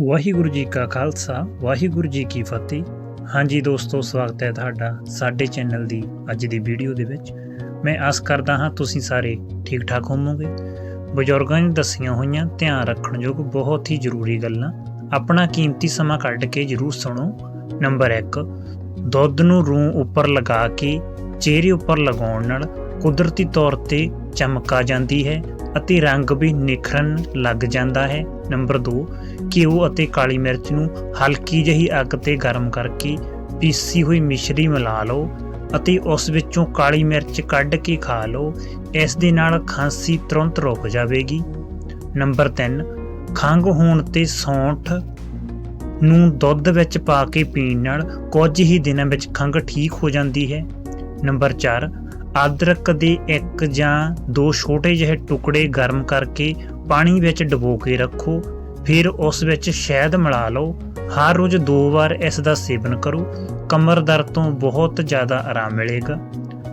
ਵਾਹਿਗੁਰੂ ਜੀ ਕਾ ਖਾਲਸਾ, ਵਾਹਿਗੁਰੂ ਜੀ ਕੀ ਫਤਿਹ। ਹਾਂਜੀ ਦੋਸਤੋ, ਸਵਾਗਤ ਹੈ ਤੁਹਾਡਾ ਸਾਡੇ ਚੈਨਲ ਦੀ ਅੱਜ ਦੀ ਵੀਡੀਓ ਦੇ ਵਿੱਚ। ਮੈਂ ਆਸ ਕਰਦਾ ਹਾਂ ਤੁਸੀਂ ਸਾਰੇ ਠੀਕ ਠਾਕ ਹੋਵੋਗੇ। ਬਜ਼ੁਰਗਾਂ ਨੇ ਦੱਸੀਆਂ ਹੋਈਆਂ ਧਿਆਨ ਰੱਖਣਯੋਗ ਬਹੁਤ ਹੀ ਜ਼ਰੂਰੀ ਗੱਲਾਂ। ਆਪਣਾ ਕੀਮਤੀ ਸਮਾਂ ਕੱਢ ਕੇ ਜ਼ਰੂਰ ਸੁਣੋ। ਨੰਬਰ 1 ਦੁੱਧ ਨੂੰ ਰੂੰ ਉੱਪਰ ਲਗਾ ਕੇ ਚਿਹਰੇ ਉੱਪਰ ਲਗਾਉਣ ਨਾਲ ਕੁਦਰਤੀ ਤੌਰ ਤੇ ਚਮਕ ਆ ਜਾਂਦੀ ਹੈ। ਅਤੇ ਰੰਗ ਵੀ ਨਿਖਰਨ ਲੱਗ ਜਾਂਦਾ ਹੈ। ਨੰਬਰ 2 ਘਿਓ ਅਤੇ ਕਾਲੀ ਮਿਰਚ ਨੂੰ ਹਲਕੀ ਜਿਹੀ ਅੱਗ ਤੇ ਗਰਮ ਕਰਕੇ ਪੀਸੀ ਹੋਈ ਮਿਸ਼ਰੀ ਮਿਲਾ ਲਓ ਅਤੇ ਉਸ ਵਿੱਚੋਂ ਕਾਲੀ ਮਿਰਚ ਕੱਢ ਕੇ ਖਾ ਲਓ। ਇਸ ਦੇ ਨਾਲ ਖਾਂਸੀ ਤੁਰੰਤ ਰੁਕ ਜਾਵੇਗੀ। ਨੰਬਰ 3 ਖੰਘ ਹੋਣ ਤੇ ਸੌਂਠ ਨੂੰ ਦੁੱਧ ਵਿੱਚ ਪਾ ਕੇ ਪੀਣ ਨਾਲ ਕੁਝ ਹੀ ਦਿਨਾਂ ਵਿੱਚ ਖੰਘ ਠੀਕ ਹੋ ਜਾਂਦੀ ਹੈ। ਨੰਬਰ 4 ਅਦਰਕ ਦੇ ਇੱਕ ਜਾਂ ਦੋ ਛੋਟੇ ਜਿਹੇ ਟੁਕੜੇ ਗਰਮ ਕਰਕੇ ਪਾਣੀ ਵਿੱਚ ਡੁਬੋ ਕੇ ਰੱਖੋ, ਫਿਰ ਉਸ ਵਿੱਚ ਸ਼ਹਿਦ ਮਿਲਾ ਲਓ। ਹਰ ਰੋਜ਼ ਦੋ ਵਾਰ ਇਸ ਦਾ ਸੇਵਨ ਕਰੋ। ਕਮਰ ਦਰਦ ਤੋਂ ਬਹੁਤ ਜ਼ਿਆਦਾ ਆਰਾਮ ਮਿਲੇਗਾ।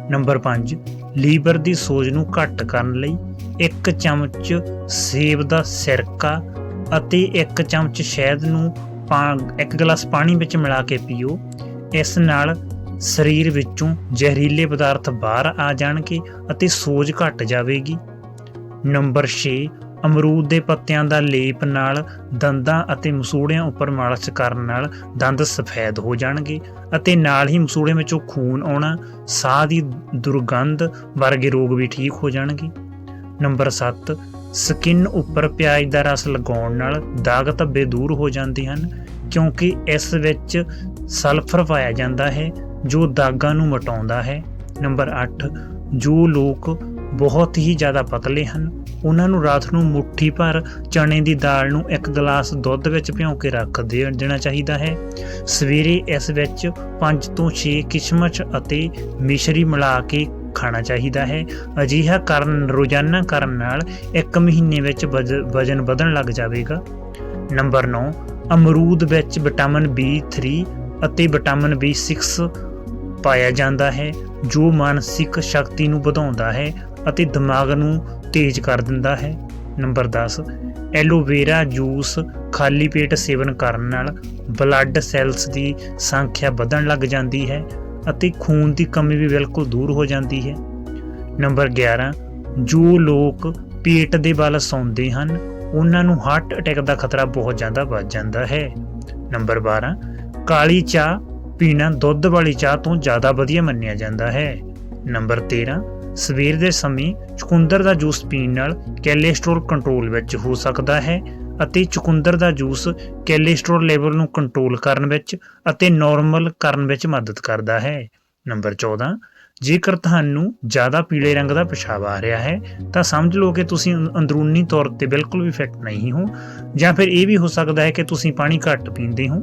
ਨੰਬਰ 5 ਲੀਵਰ ਦੀ ਸੋਜ ਨੂੰ ਘੱਟ ਕਰਨ ਲਈ ਇੱਕ ਚਮਚ ਸੇਬ ਦਾ ਸਿਰਕਾ ਅਤੇ ਇੱਕ ਚਮਚ ਸ਼ਹਿਦ ਨੂੰ ਪਾ- ਇੱਕ ਗਲਾਸ ਪਾਣੀ ਵਿੱਚ ਮਿਲਾ ਕੇ ਪੀਓ। ਇਸ ਨਾਲ ਸਰੀਰ ਵਿੱਚੋਂ ਜ਼ਹਿਰੀਲੇ ਪਦਾਰਥ ਬਾਹਰ ਆ ਜਾਣਗੇ ਅਤੇ ਸੋਜ ਘਟ ਜਾਵੇਗੀ। ਨੰਬਰ 6 ਅਮਰੂਦ ਦੇ ਪੱਤਿਆਂ ਦਾ ਲੇਪ ਨਾਲ ਦੰਦਾਂ ਅਤੇ ਮਸੂੜਿਆਂ ਉੱਪਰ ਮਾਲਿਸ਼ ਕਰਨ ਨਾਲ ਦੰਦ ਸਫੈਦ ਹੋ ਜਾਣਗੇ ਅਤੇ ਨਾਲ ਹੀ ਮਸੂੜਿਆਂ ਵਿੱਚੋਂ ਖੂਨ ਆਉਣਾ, ਸਾਹ ਦੀ ਦੁਰਗੰਧ ਵਰਗੇ ਰੋਗ ਵੀ ਠੀਕ ਹੋ ਜਾਣਗੇ। ਨੰਬਰ 7 ਸਕਿਨ ਉੱਪਰ ਪਿਆਜ਼ ਦਾ ਰਸ ਲਗਾਉਣ ਨਾਲ ਦਾਗ ਧੱਬੇ ਦੂਰ ਹੋ ਜਾਂਦੇ ਹਨ, ਕਿਉਂਕਿ ਇਸ ਵਿੱਚ ਸਲਫਰ ਪਾਇਆ ਜਾਂਦਾ ਹੈ ਜੋ ਦਾਗਾਂ ਨੂੰ ਮਟਾਉਂਦਾ ਹੈ। ਨੰਬਰ 8 ਜੋ ਲੋਕ ਬਹੁਤ ਹੀ ਜ਼ਿਆਦਾ ਪਤਲੇ ਹਨ, ਉਹਨਾਂ ਨੂੰ ਰਾਤ ਨੂੰ ਮੁੱਠੀ ਭਰ ਚਣੇ ਦੀ ਦਾਲ ਨੂੰ ਇੱਕ ਗਲਾਸ ਦੁੱਧ ਵਿੱਚ ਭਿਉਂ ਕੇ ਰੱਖ ਦੇ- ਦੇਣਾ ਚਾਹੀਦਾ ਹੈ। ਸਵੇਰੇ ਇਸ ਵਿੱਚ 5 ਤੋਂ 6 ਕਿਸ਼ਮਿਸ਼ ਅਤੇ ਮਿਸ਼ਰੀ ਮਿਲਾ ਕੇ ਖਾਣਾ ਚਾਹੀਦਾ ਹੈ। ਅਜਿਹਾ ਕਰਨ, ਰੋਜ਼ਾਨਾ ਕਰਨ ਨਾਲ ਇੱਕ ਮਹੀਨੇ ਵਿੱਚ ਵਜ- ਵਜਨ ਵਧਣ ਲੱਗ ਜਾਵੇਗਾ। ਨੰਬਰ 9 ਅਮਰੂਦ ਵਿੱਚ ਵਿਟਾਮਿਨ B3 ਅਤੇ ਵਿਟਾਮਿਨ B6 ਪਾਇਆ ਜਾਂਦਾ ਹੈ, ਜੋ ਮਾਨਸਿਕ ਸ਼ਕਤੀ ਨੂੰ ਵਧਾਉਂਦਾ ਹੈ ਅਤੇ ਦਿਮਾਗ ਨੂੰ ਤੇਜ਼ ਕਰ ਦਿੰਦਾ ਹੈ। ਨੰਬਰ 10 ਐਲੋਵੇਰਾ ਜੂਸ ਖਾਲੀ ਪੇਟ ਸੇਵਨ ਕਰਨ ਨਾਲ ਬਲੱਡ ਸੈਲਸ ਦੀ ਸੰਖਿਆ ਵਧਣ ਲੱਗ ਜਾਂਦੀ ਹੈ ਅਤੇ ਖੂਨ ਦੀ ਕਮੀ ਵੀ ਬਿਲਕੁਲ ਦੂਰ ਹੋ ਜਾਂਦੀ ਹੈ। ਨੰਬਰ 11 ਜੋ ਲੋਕ ਪੇਟ ਦੇ ਵੱਲ ਸੌਂਦੇ ਹਨ, ਉਹਨਾਂ ਨੂੰ ਹਾਰਟ ਅਟੈਕ ਦਾ ਖਤਰਾ ਬਹੁਤ ਜ਼ਿਆਦਾ ਵੱਧ ਜਾਂਦਾ ਹੈ। ਨੰਬਰ 12 ਕਾਲੀ ਚਾਹ ਪੀਣਾ ਦੁੱਧ ਵਾਲੀ ਚਾਹ ਤੋਂ ਜ਼ਿਆਦਾ ਵਧੀਆ ਮੰਨਿਆ ਜਾਂਦਾ ਹੈ। ਨੰਬਰ 13 ਸਵੇਰ ਦੇ ਸਮੇਂ ਚੁਕੰਦਰ ਦਾ ਜੂਸ ਪੀਣ ਨਾਲ ਕੋਲੇਸਟ੍ਰੋਲ ਕੰਟਰੋਲ ਵਿੱਚ ਹੋ ਸਕਦਾ ਹੈ ਅਤੇ ਚੁਕੰਦਰ ਦਾ ਜੂਸ ਕੋਲੇਸਟ੍ਰੋਲ ਲੈਵਲ ਨੂੰ ਕੰਟਰੋਲ ਕਰਨ ਵਿੱਚ ਅਤੇ ਨਾਰਮਲ ਕਰਨ ਵਿੱਚ ਮਦਦ ਕਰਦਾ ਹੈ। ਨੰਬਰ 14 ਜੇਕਰ ਤੁਹਾਨੂੰ ਜ਼ਿਆਦਾ ਪੀਲੇ ਰੰਗ ਦਾ ਪਿਸ਼ਾਬ ਆ ਰਿਹਾ ਹੈ, ਤਾਂ ਸਮਝ ਲਓ ਕਿ ਤੁਸੀਂ ਅੰਦਰੂਨੀ ਤੌਰ ਤੇ ਬਿਲਕੁਲ ਵੀ ਫਿੱਟ ਨਹੀਂ ਹੋ ਜਾਂ ਫਿਰ ਇਹ ਵੀ ਹੋ ਸਕਦਾ ਹੈ ਕਿ ਤੁਸੀਂ ਪਾਣੀ ਘੱਟ ਪੀਂਦੇ ਹੋ।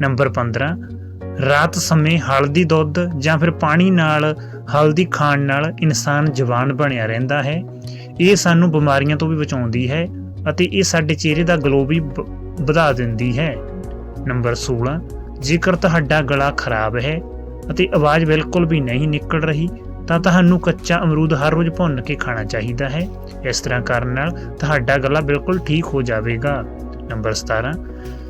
ਨੰਬਰ 15 ਰਾਤ ਸਮੇਂ ਹਲਦੀ ਦੁੱਧ ਜਾਂ ਫਿਰ ਪਾਣੀ ਨਾਲ ਹਲਦੀ ਖਾਣ ਨਾਲ ਇਨਸਾਨ ਜਵਾਨ ਬਣਿਆ ਰਹਿੰਦਾ ਹੈ। ਇਹ ਸਾਨੂੰ ਬਿਮਾਰੀਆਂ ਤੋਂ ਵੀ ਬਚਾਉਂਦੀ ਹੈ ਅਤੇ ਇਹ ਸਾਡੇ ਚਿਹਰੇ ਦਾ ਗਲੋ ਵੀ ਵਧਾ ਦਿੰਦੀ ਹੈ। ਨੰਬਰ 16 ਜੇਕਰ ਤੁਹਾਡਾ ਗਲਾ ਖਰਾਬ ਹੈ ਅਤੇ ਆਵਾਜ਼ ਬਿਲਕੁਲ ਵੀ ਨਹੀਂ ਨਿਕਲ ਰਹੀ, ਤਾਂ ਤੁਹਾਨੂੰ ਕੱਚਾ ਅਮਰੂਦ ਹਰ ਰੋਜ਼ ਭੁੰਨ ਕੇ ਖਾਣਾ ਚਾਹੀਦਾ ਹੈ। ਇਸ ਤਰ੍ਹਾਂ ਕਰਨ ਨਾਲ ਤੁਹਾਡਾ ਗਲਾ ਬਿਲਕੁਲ ਠੀਕ ਹੋ ਜਾਵੇਗਾ। ਨੰਬਰ 17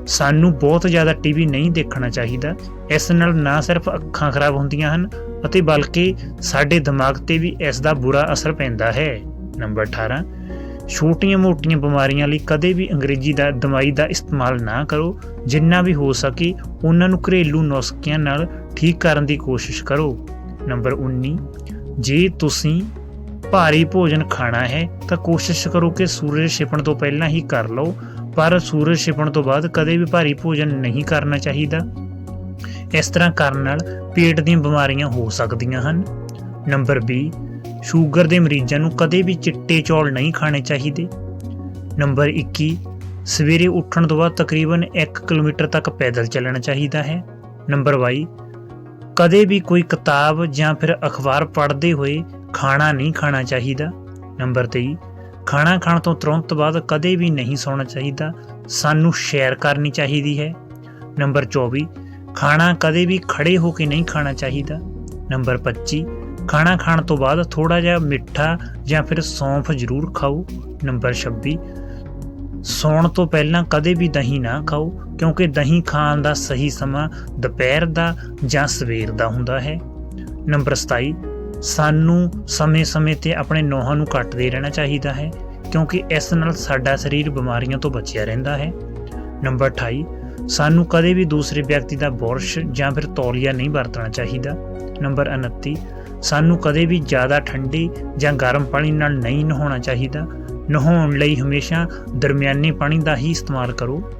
ਸਾਨੂੰ ਬਹੁਤ ਜ਼ਿਆਦਾ ਟੀਵੀ ਨਹੀਂ ਦੇਖਣਾ ਚਾਹੀਦਾ। ਇਸ ਨਾਲ ਨਾ ਸਿਰਫ ਅੱਖਾਂ ਖਰਾਬ ਹੁੰਦੀਆਂ ਹਨ ਅਤੇ ਬਲਕਿ ਸਾਡੇ ਦਿਮਾਗ ਤੇ ਵੀ ਇਸ ਦਾ ਬੁਰਾ ਅਸਰ ਪੈਂਦਾ ਹੈ। ਨੰਬਰ 18 ਛੋਟੀਆਂ-ਮੋਟੀਆਂ ਬਿਮਾਰੀਆਂ ਲਈ ਕਦੇ ਵੀ ਅੰਗਰੇਜ਼ੀ ਦਾ ਦਵਾਈ ਦਾ ਇਸਤੇਮਾਲ ਨਾ ਕਰੋ। ਜਿੰਨਾ ਵੀ ਹੋ ਸਕੇ, ਉਹਨਾਂ ਨੂੰ ਘਰੇਲੂ ਨੁਸਖਿਆਂ ਨਾਲ ਠੀਕ ਕਰਨ ਦੀ ਕੋਸ਼ਿਸ਼ ਕਰੋ। ਨੰਬਰ 19 ਜੇ ਤੁਸੀਂ ਭਾਰੀ ਭੋਜਨ ਖਾਣਾ ਹੈ, ਤਾਂ ਕੋਸ਼ਿਸ਼ ਕਰੋ ਕਿ ਸੂਰਜ ਛਿਪਣ ਤੋਂ ਪਹਿਲਾਂ ਹੀ ਕਰ ਲਓ। ਪਰ ਸੂਰਜ ਛਿਪਣ ਤੋਂ ਬਾਅਦ ਕਦੇ ਵੀ ਭਾਰੀ ਭੋਜਨ ਨਹੀਂ ਕਰਨਾ ਚਾਹੀਦਾ। ਇਸ ਤਰ੍ਹਾਂ ਕਰਨ ਨਾਲ ਪੇਟ ਦੀਆਂ ਬਿਮਾਰੀਆਂ ਹੋ ਸਕਦੀਆਂ ਹਨ। ਨੰਬਰ 20 ਸ਼ੂਗਰ ਦੇ ਮਰੀਜ਼ਾਂ ਨੂੰ ਕਦੇ ਵੀ ਚਿੱਟੇ ਚੌਲ ਨਹੀਂ ਖਾਣੇ ਚਾਹੀਦੇ। ਨੰਬਰ 21 ਸਵੇਰੇ ਉੱਠਣ ਤੋਂ ਬਾਅਦ ਤਕਰੀਬਨ 1 ਕਿਲੋਮੀਟਰ ਤੱਕ ਪੈਦਲ ਚੱਲਣਾ ਚਾਹੀਦਾ ਹੈ। ਨੰਬਰ 22 ਕਦੇ ਵੀ ਕੋਈ ਕਿਤਾਬ ਜਾਂ ਫਿਰ ਅਖਬਾਰ ਪੜ੍ਹਦੇ ਹੋਏ ਖਾਣਾ ਨਹੀਂ ਖਾਣਾ ਚਾਹੀਦਾ। ਨੰਬਰ 23 ਖਾਣਾ ਖਾਣ ਤੋਂ ਤੁਰੰਤ ਬਾਅਦ ਕਦੇ ਵੀ ਨਹੀਂ ਸੌਣਾ ਚਾਹੀਦਾ। ਸਾਨੂੰ ਸ਼ੇਅਰ ਕਰਨੀ ਚਾਹੀਦੀ ਹੈ। ਨੰਬਰ 24 ਖਾਣਾ ਕਦੇ ਵੀ ਖੜੇ ਹੋ ਕੇ ਨਹੀਂ ਖਾਣਾ ਚਾਹੀਦਾ। ਨੰਬਰ 25 ਖਾਣਾ ਖਾਣ ਤੋਂ ਬਾਅਦ ਥੋੜਾ ਜਿਹਾ ਮਿੱਠਾ ਜਾਂ ਫਿਰ ਸੌਂਫ ਜ਼ਰੂਰ ਖਾਓ। ਨੰਬਰ 26 ਸੌਣ ਤੋਂ ਪਹਿਲਾਂ ਕਦੇ ਵੀ ਦਹੀਂ ਨਾ ਖਾਓ, ਕਿਉਂਕਿ ਦਹੀਂ ਖਾਣ ਦਾ ਸਹੀ ਸਮਾਂ ਦੁਪਹਿਰ ਦਾ ਜਾਂ ਸਵੇਰ ਦਾ ਹੁੰਦਾ ਹੈ। ਨੰਬਰ 27 ਸਾਨੂੰ ਸਮੇਂ-ਸਮੇਂ ਤੇ ਆਪਣੇ ਨੋਹਾਂ ਨੂੰ ਕੱਟਦੇ ਰਹਿਣਾ ਚਾਹੀਦਾ ਹੈ, ਕਿਉਂਕਿ ਇਸ ਨਾਲ ਸਾਡਾ ਸਰੀਰ ਬਿਮਾਰੀਆਂ ਤੋਂ ਬਚਿਆ ਰਹਿੰਦਾ ਹੈ। ਨੰਬਰ 28 ਸਾਨੂੰ ਕਦੇ ਵੀ ਦੂਸਰੇ ਵਿਅਕਤੀ ਦਾ ਬੁਰਸ਼ ਜਾਂ ਫਿਰ ਤੌਲੀਆ ਨਹੀਂ ਵਰਤਣਾ ਚਾਹੀਦਾ। ਨੰਬਰ 29 ਸਾਨੂੰ ਕਦੇ ਵੀ ਜ਼ਿਆਦਾ ਠੰਡੇ ਜਾਂ ਗਰਮ ਪਾਣੀ ਨਾਲ ਨਹੀਂ ਨਹਾਉਣਾ ਚਾਹੀਦਾ। ਨਹਾਉਣ ਲਈ ਹਮੇਸ਼ਾ ਦਰਮਿਆਨੇ ਪਾਣੀ ਦਾ ਹੀ ਇਸਤੇਮਾਲ ਕਰੋ।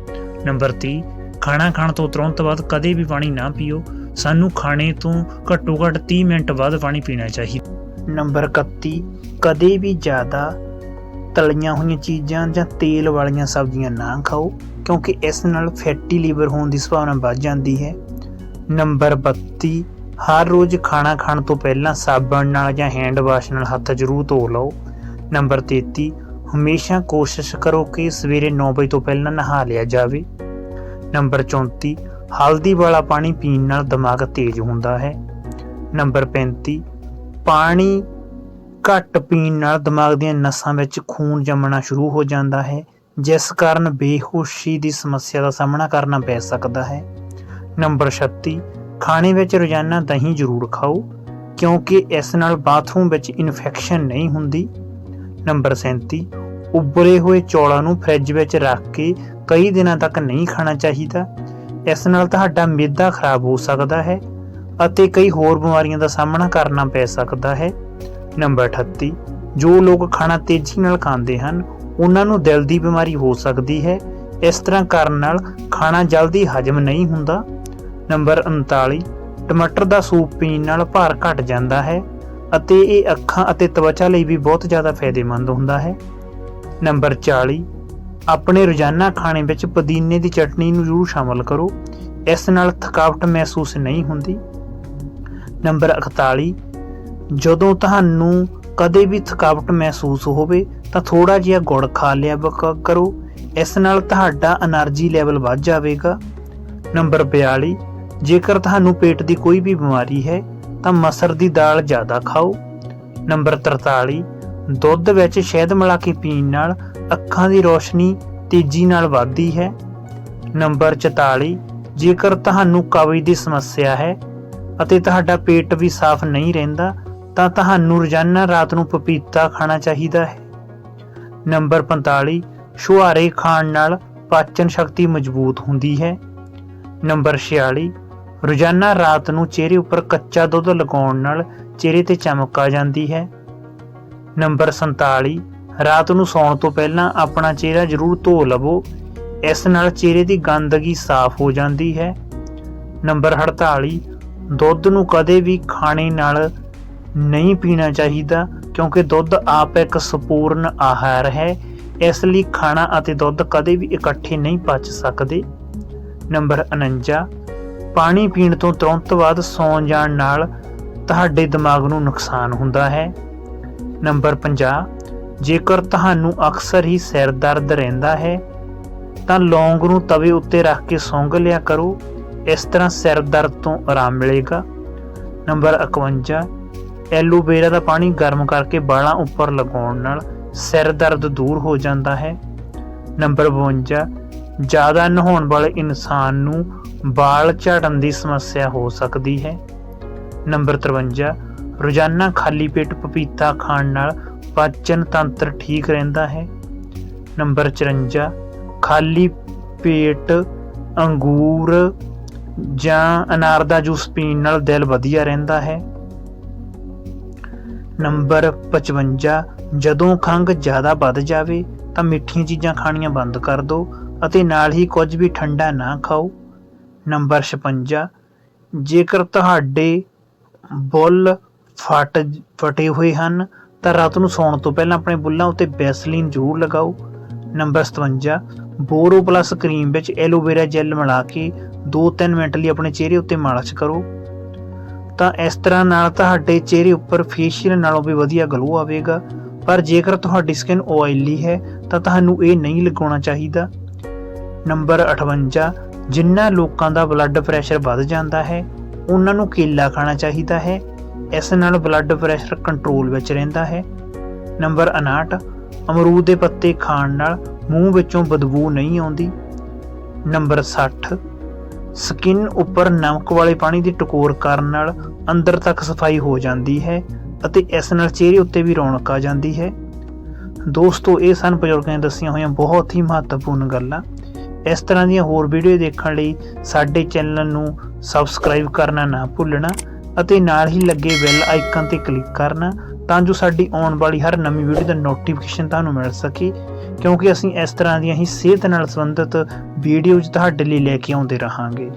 ਨੰਬਰ 30 ਖਾਣਾ ਖਾਣ ਤੋਂ ਤੁਰੰਤ ਬਾਅਦ ਕਦੇ ਵੀ ਪਾਣੀ ਨਾ ਪੀਓ। ਸਾਨੂੰ ਖਾਣੇ ਤੋਂ ਘੱਟੋ ਘੱਟ 30 ਮਿੰਟ ਬਾਅਦ ਪਾਣੀ ਪੀਣਾ ਚਾਹੀਦਾ। ਨੰਬਰ 31 ਕਦੇ ਵੀ ਜ਼ਿਆਦਾ ਤਲੀਆਂ ਹੋਈਆਂ ਚੀਜ਼ਾਂ ਜਾਂ ਤੇਲ ਵਾਲੀਆਂ ਸਬਜ਼ੀਆਂ ਨਾ ਖਾਓ, ਕਿਉਂਕਿ ਇਸ ਨਾਲ ਫੈਟੀ ਲੀਵਰ ਹੋਣ ਦੀ ਸੰਭਾਵਨਾ ਵੱਧ ਜਾਂਦੀ ਹੈ। ਨੰਬਰ 32 ਹਰ ਰੋਜ਼ ਖਾਣਾ ਖਾਣ ਤੋਂ ਪਹਿਲਾਂ ਸਾਬਣ ਨਾਲ ਜਾਂ ਹੈਂਡ ਵਾਸ਼ ਨਾਲ ਹੱਥ ਜ਼ਰੂਰ ਧੋ ਲਓ। ਨੰਬਰ 33 ਹਮੇਸ਼ਾ ਕੋਸ਼ਿਸ਼ ਕਰੋ ਕਿ ਸਵੇਰੇ 9 ਵਜੇ ਤੋਂ ਪਹਿਲਾਂ ਨਹਾ ਲਿਆ ਜਾਵੇ। ਨੰਬਰ 34 ਹਲਦੀ ਵਾਲਾ ਪਾਣੀ ਪੀਣ ਨਾਲ ਦਿਮਾਗ ਤੇਜ਼ ਹੁੰਦਾ ਹੈ। ਨੰਬਰ 35 ਪਾਣੀ ਘੱਟ ਪੀਣ ਨਾਲ ਦਿਮਾਗ ਦੀਆਂ ਨਸਾਂ ਵਿੱਚ ਖੂਨ ਜੰਮਣਾ ਸ਼ੁਰੂ ਹੋ ਜਾਂਦਾ ਹੈ, ਜਿਸ ਕਾਰਨ ਬੇਹੋਸ਼ੀ ਦੀ ਸਮੱਸਿਆ ਦਾ ਸਾਹਮਣਾ ਕਰਨਾ ਪੈ ਸਕਦਾ ਹੈ। ਨੰਬਰ 36 ਖਾਣੇ ਵਿੱਚ ਰੋਜ਼ਾਨਾ ਦਹੀਂ ਜ਼ਰੂਰ ਖਾਓ, ਕਿਉਂਕਿ ਇਸ ਨਾਲ ਬਾਥਰੂਮ ਵਿੱਚ ਇਨਫੈਕਸ਼ਨ ਨਹੀਂ ਹੁੰਦੀ। ਨੰਬਰ 37 ਉਬਲੇ ਹੋਏ ਚੌਲਾਂ ਨੂੰ ਫ੍ਰਿਜ ਵਿੱਚ ਰੱਖ ਕੇ ਕਈ ਦਿਨਾਂ ਤੱਕ ਨਹੀਂ ਖਾਣਾ ਚਾਹੀਦਾ। ਇਸ ਨਾਲ ਤੁਹਾਡਾ ਮਿੱਦਾ ਖਰਾਬ ਹੋ ਸਕਦਾ ਹੈ ਅਤੇ ਕਈ ਹੋਰ ਬਿਮਾਰੀਆਂ ਦਾ ਸਾਹਮਣਾ ਕਰਨਾ ਪੈ ਸਕਦਾ ਹੈ। ਨੰਬਰ 38 ਜੋ ਲੋਕ ਖਾਣਾ ਤੇਜ਼ੀ ਨਾਲ ਖਾਂਦੇ ਹਨ, ਉਹਨਾਂ ਨੂੰ ਦਿਲ ਦੀ ਬਿਮਾਰੀ ਹੋ ਸਕਦੀ ਹੈ। ਇਸ ਤਰ੍ਹਾਂ ਕਰਨ ਨਾਲ ਖਾਣਾ ਜਲਦੀ ਹਜਮ ਨਹੀਂ ਹੁੰਦਾ। ਨੰਬਰ 39 ਟਮਾਟਰ ਦਾ ਸੂਪ ਪੀਣ ਨਾਲ ਭਾਰ ਘਟ ਜਾਂਦਾ ਹੈ ਅਤੇ ਇਹ ਅੱਖਾਂ ਅਤੇ ਤਵਚਾ ਲਈ ਵੀ ਬਹੁਤ ਜ਼ਿਆਦਾ ਫਾਇਦੇਮੰਦ ਹੁੰਦਾ ਹੈ। ਨੰਬਰ 40 ਆਪਣੇ ਰੋਜ਼ਾਨਾ ਖਾਣੇ ਵਿੱਚ ਪੁਦੀਨੇ ਦੀ ਚਟਣੀ ਨੂੰ ਜ਼ਰੂਰ ਸ਼ਾਮਲ ਕਰੋ। ਇਸ ਨਾਲ ਥਕਾਵਟ ਮਹਿਸੂਸ ਨਹੀਂ ਹੁੰਦੀ। ਨੰਬਰ 41 ਜਦੋਂ ਤੁਹਾਨੂੰ ਕਦੇ ਵੀ ਥਕਾਵਟ ਮਹਿਸੂਸ ਹੋਵੇ ਤਾਂ ਥੋੜਾ ਜਿਹਾ ਗੁੜ ਖਾ ਲਿਆ ਕਰੋ। ਇਸ ਨਾਲ ਤੁਹਾਡਾ એનર્ਜੀ ਲੈਵਲ ਵੱਧ ਜਾਵੇਗਾ। ਨੰਬਰ 42 ਜੇਕਰ ਤੁਹਾਨੂੰ ਪੇਟ ਦੀ ਕੋਈ ਵੀ ਬਿਮਾਰੀ ਹੈ ਤਾਂ ਮਸਰ ਦੀ ਦਾਲ ਜ਼ਿਆਦਾ ਖਾਓ। ਨੰਬਰ 43 ਦੁੱਧ ਵਿੱਚ ਸ਼ਹਿਦ ਮਿਲਾ ਕੇ ਪੀਣ ਨਾਲ ਅੱਖਾਂ ਦੀ ਰੋਸ਼ਨੀ ਤੇਜ਼ੀ ਨਾਲ ਵੱਧਦੀ ਹੈ। ਨੰਬਰ 44 ਜੇਕਰ ਤੁਹਾਨੂੰ ਕਬਜ਼ ਦੀ ਸਮੱਸਿਆ ਹੈ ਅਤੇ ਤੁਹਾਡਾ ਪੇਟ ਵੀ ਸਾਫ਼ ਨਹੀਂ ਰਹਿੰਦਾ, ਤਾਂ ਤੁਹਾਨੂੰ ਰੋਜ਼ਾਨਾ ਰਾਤ ਨੂੰ ਪਪੀਤਾ ਖਾਣਾ ਚਾਹੀਦਾ ਹੈ। ਨੰਬਰ 45 ਛੁਹਾਰੇ ਖਾਣ ਨਾਲ ਪਾਚਨ ਸ਼ਕਤੀ ਮਜ਼ਬੂਤ ਹੁੰਦੀ ਹੈ। ਨੰਬਰ 46 ਰੋਜ਼ਾਨਾ ਰਾਤ ਨੂੰ ਚਿਹਰੇ ਉੱਪਰ ਕੱਚਾ ਦੁੱਧ ਲਗਾਉਣ ਨਾਲ ਚਿਹਰੇ ਤੇ ਚਮਕ ਆ ਜਾਂਦੀ ਹੈ। ਨੰਬਰ 47 ਰਾਤ ਨੂੰ ਸੌਣ ਤੋਂ ਪਹਿਲਾਂ ਆਪਣਾ ਚਿਹਰਾ ਜ਼ਰੂਰ ਧੋ ਲਵੋ। ਇਸ ਨਾਲ ਚਿਹਰੇ ਦੀ ਗੰਦਗੀ ਸਾਫ਼ ਹੋ ਜਾਂਦੀ ਹੈ। ਨੰਬਰ 48 ਦੁੱਧ ਨੂੰ ਕਦੇ ਵੀ ਖਾਣੇ ਨਾਲ ਨਹੀਂ ਪੀਣਾ ਚਾਹੀਦਾ, ਕਿਉਂਕਿ ਦੁੱਧ ਆਪ ਇੱਕ ਸੰਪੂਰਨ ਆਹਾਰ ਹੈ। ਇਸ ਲਈ ਖਾਣਾ ਅਤੇ ਦੁੱਧ ਕਦੇ ਵੀ ਇਕੱਠੇ ਨਹੀਂ ਪਚ ਸਕਦੇ। ਨੰਬਰ 49 ਪਾਣੀ ਪੀਣ ਤੋਂ ਤੁਰੰਤ ਬਾਅਦ ਸੌਂ ਜਾਣ ਨਾਲ ਤੁਹਾਡੇ ਦਿਮਾਗ ਨੂੰ ਨੁਕਸਾਨ ਹੁੰਦਾ ਹੈ। ਨੰਬਰ 50 ਜੇਕਰ ਤੁਹਾਨੂੰ ਅਕਸਰ ਹੀ ਸਿਰ ਦਰਦ ਰਹਿੰਦਾ ਹੈ, ਤਾਂ ਲੌਂਗ ਨੂੰ ਤਵੇ ਉੱਤੇ ਰੱਖ ਕੇ ਸੁੰਘ ਲਿਆ ਕਰੋ। ਇਸ ਤਰ੍ਹਾਂ ਸਿਰ ਦਰਦ ਤੋਂ ਆਰਾਮ ਮਿਲੇਗਾ। ਨੰਬਰ 51 ਐਲੋਵੇਰਾ ਦਾ ਪਾਣੀ ਗਰਮ ਕਰਕੇ ਵਾਲਾਂ ਉੱਪਰ ਲਗਾਉਣ ਨਾਲ ਸਿਰ ਦਰਦ ਦੂਰ ਹੋ ਜਾਂਦਾ ਹੈ। ਨੰਬਰ 52 ਜ਼ਿਆਦਾ ਨਹਾਉਣ ਵਾਲੇ ਇਨਸਾਨ ਨੂੰ ਵਾਲ ਝੜਨ ਦੀ ਸਮੱਸਿਆ ਹੋ ਸਕਦੀ ਹੈ। ਨੰਬਰ 53 ਰੋਜ਼ਾਨਾ ਖਾਲੀ ਪੇਟ ਪਪੀਤਾ ਖਾਣ ਨਾਲ ਪਾਚਨ ਤੰਤਰ ਠੀਕ ਰਹਿੰਦਾ ਹੈ। ਨੰਬਰ 54 ਖਾਲੀ ਪੇਟ ਅੰਗੂਰ ਜਾਂ ਅਨਾਰ ਦਾ ਜੂਸ ਪੀਣ ਨਾਲ ਦਿਲ ਵਧੀਆ ਰਹਿੰਦਾ ਹੈ। ਨੰਬਰ 55 ਜਦੋਂ ਖੰਘ ਜ਼ਿਆਦਾ ਵੱਧ ਜਾਵੇ ਤਾਂ ਮਿੱਠੀਆਂ ਚੀਜ਼ਾਂ ਖਾਣੀਆਂ ਬੰਦ ਕਰ ਦਿਓ ਅਤੇ ਨਾਲ ਹੀ ਕੁਝ ਵੀ ਠੰਡਾ ਨਾ ਖਾਓ। ਨੰਬਰ 56 ਜੇਕਰ ਤੁਹਾਡੇ ਬੁੱਲ ਫਟ ਫਟੇ ਹੋਏ ਹਨ, ਤਾਂ ਰਾਤ ਨੂੰ ਸੌਣ ਤੋਂ ਪਹਿਲਾਂ ਆਪਣੇ ਬੁੱਲਾਂ ਉੱਤੇ ਵੈਸਲੀਨ ਜ਼ਰੂਰ ਲਗਾਓ। ਨੰਬਰ 57 ਬੋਰੋ ਪਲੱਸ ਕਰੀਮ ਵਿੱਚ ਐਲੋਵੇਰਾ ਜੈਲ ਮਿਲਾ ਕੇ 2-3 ਮਿੰਟ ਲਈ ਆਪਣੇ ਚਿਹਰੇ ਉੱਤੇ ਮਾਲਿਸ਼ ਕਰੋ। ਤਾਂ ਇਸ ਤਰ੍ਹਾਂ ਨਾਲ ਤੁਹਾਡੇ ਚਿਹਰੇ ਉੱਪਰ ਫੇਸ਼ੀਅਲ ਨਾਲੋਂ ਵੀ ਵਧੀਆ ਗਲੋ ਆਵੇਗਾ, ਪਰ ਜੇਕਰ ਤੁਹਾਡੀ ਸਕਿਨ ਆਇਲੀ ਹੈ, ਤਾਂ ਤੁਹਾਨੂੰ ਇਹ ਨਹੀਂ ਲਗਾਉਣਾ ਚਾਹੀਦਾ। ਨੰਬਰ 58 ਜਿਨ੍ਹਾਂ ਲੋਕਾਂ ਦਾ ਬਲੱਡ ਪ੍ਰੈਸ਼ਰ ਵੱਧ ਜਾਂਦਾ ਹੈ, ਉਹਨਾਂ ਨੂੰ ਕੇਲਾ ਖਾਣਾ ਚਾਹੀਦਾ ਹੈ। ਇਸ ਨਾਲ ਬਲੱਡ ਪ੍ਰੈਸ਼ਰ ਕੰਟਰੋਲ ਵਿੱਚ ਰਹਿੰਦਾ ਹੈ। ਨੰਬਰ 59 ਅਮਰੂਦ ਦੇ ਪੱਤੇ ਖਾਣ ਨਾਲ ਮੂੰਹ ਵਿੱਚੋਂ ਬਦਬੂ ਨਹੀਂ ਆਉਂਦੀ। ਨੰਬਰ 60 ਸਕਿਨ ਉੱਪਰ ਨਮਕ ਵਾਲੇ ਪਾਣੀ ਦੀ ਟਕੋਰ ਕਰਨ ਨਾਲ ਅੰਦਰ ਤੱਕ ਸਫ਼ਾਈ ਹੋ ਜਾਂਦੀ ਹੈ ਅਤੇ ਇਸ ਨਾਲ ਚਿਹਰੇ ਉੱਤੇ ਵੀ ਰੌਣਕ ਆ ਜਾਂਦੀ ਹੈ। ਦੋਸਤੋ, ਇਹ ਸਨ ਬਜ਼ੁਰਗਾਂ ਨੇ ਦੱਸੀਆਂ ਹੋਈਆਂ ਬਹੁਤ ਹੀ ਮਹੱਤਵਪੂਰਨ ਗੱਲਾਂ। ਇਸ ਤਰ੍ਹਾਂ ਦੀਆਂ ਹੋਰ ਵੀਡੀਓ ਦੇਖਣ ਲਈ ਸਾਡੇ ਚੈਨਲ ਨੂੰ ਸਬਸਕ੍ਰਾਈਬ ਕਰਨਾ ਨਾ ਭੁੱਲਣਾ। ਅਤੇ ਨਾਲ ਹੀ ਲੱਗੇ ਬੈਲ ਆਈਕਨ ਤੇ ਕਲਿੱਕ ਕਰਨਾ ਤਾਂ ਜੋ ਸਾਡੀ ਆਉਣ ਵਾਲੀ ਹਰ ਨਵੀਂ ਵੀਡੀਓ ਦਾ ਨੋਟੀਫਿਕੇਸ਼ਨ ਤੁਹਾਨੂੰ ਮਿਲ ਸਕੇ। ਕਿਉਂਕਿ ਅਸੀਂ ਇਸ ਤਰ੍ਹਾਂ ਦੀਆਂ ਹੀ ਸਿਹਤ ਨਾਲ ਸੰਬੰਧਿਤ ਵੀਡੀਓਜ਼ ਤੁਹਾਡੇ ਲਈ ਲੈ ਕੇ ਆਉਂਦੇ ਰਹਾਂਗੇ।